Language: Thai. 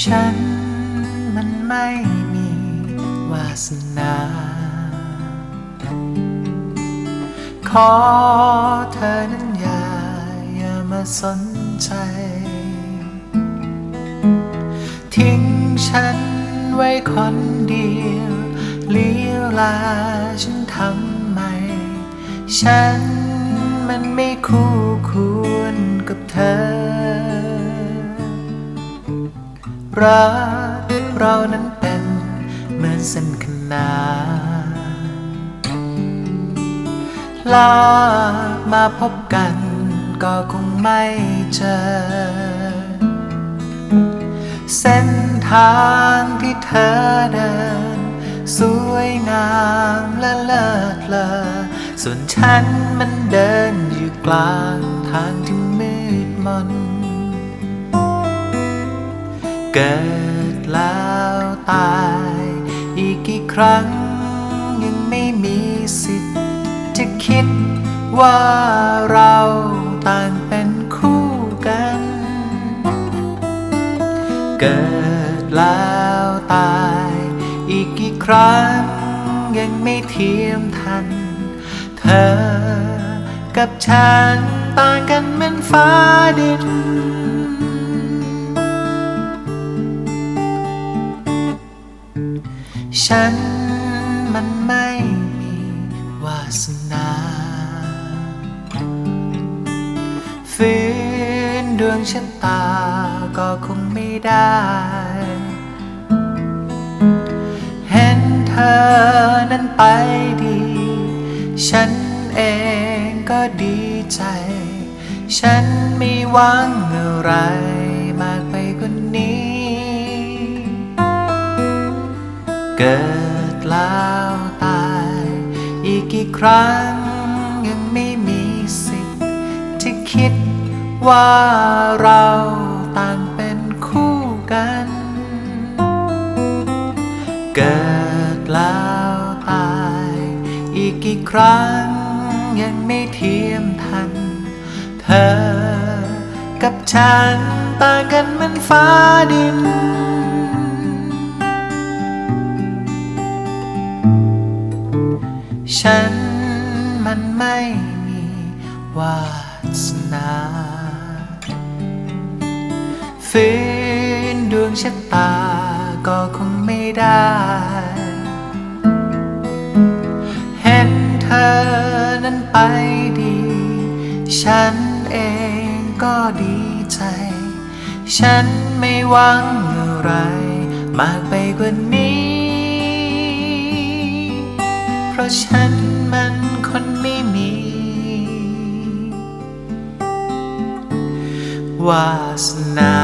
ฉันมันไม่มีวาสนา ขอเธอนั้นอย่าอย่ามาสนใจ ทิ้งฉันไว้คนเดียวเลี้ยวลาฉันทำไม ฉันมันไม่คู่ควรกับเธอ รักเรานั้นเป็นเหมือนเส้นขนานลากมาพบกันก็คงไม่เจอ เส้นทางที่เธอเดิน สวยงามและเลิศเลอส่วนฉันมันเดินอยู่กลางทางที่มืดมน เกิดแล้วตาย อีกกี่ครั้งยังไม่มีสิทธิ์จะคิดว่าเราต่างเป็นคู่กัน เกิดแล้วตาย อีกกี่ครั้งยังไม่เทียมทัน เธอกับฉันต่างกันเหมือนฟ้าดิน ฉันมันไม่มีวาสนาฝืนดวงชะตาก็คงไม่ได้ เห็นเธอนั้นไปดี ฉันเองก็ดีใจ ฉันไม่หวังอะไรมากไปกว่านี้ เกิดแล้วตาย อีกกี่ครั้งยังไม่มีสิทธิ์ที่คิดว่าเราต่างเป็นคู่กัน เกิดแล้วตาย อีกกี่ครั้งยังไม่เทียมทัน เธอกับฉันต่างกันเหมือนฟ้าดิน ฉันมันไม่มีวาสนาฝืนดวงชะตาก็คงไม่ได้ เห็นเธอนั้นไปดี ฉันเองก็ดีใจ ฉันไม่หวังอะไร มากไปกว่านี้ เพราะฉันมันคนไม่มี วาสนา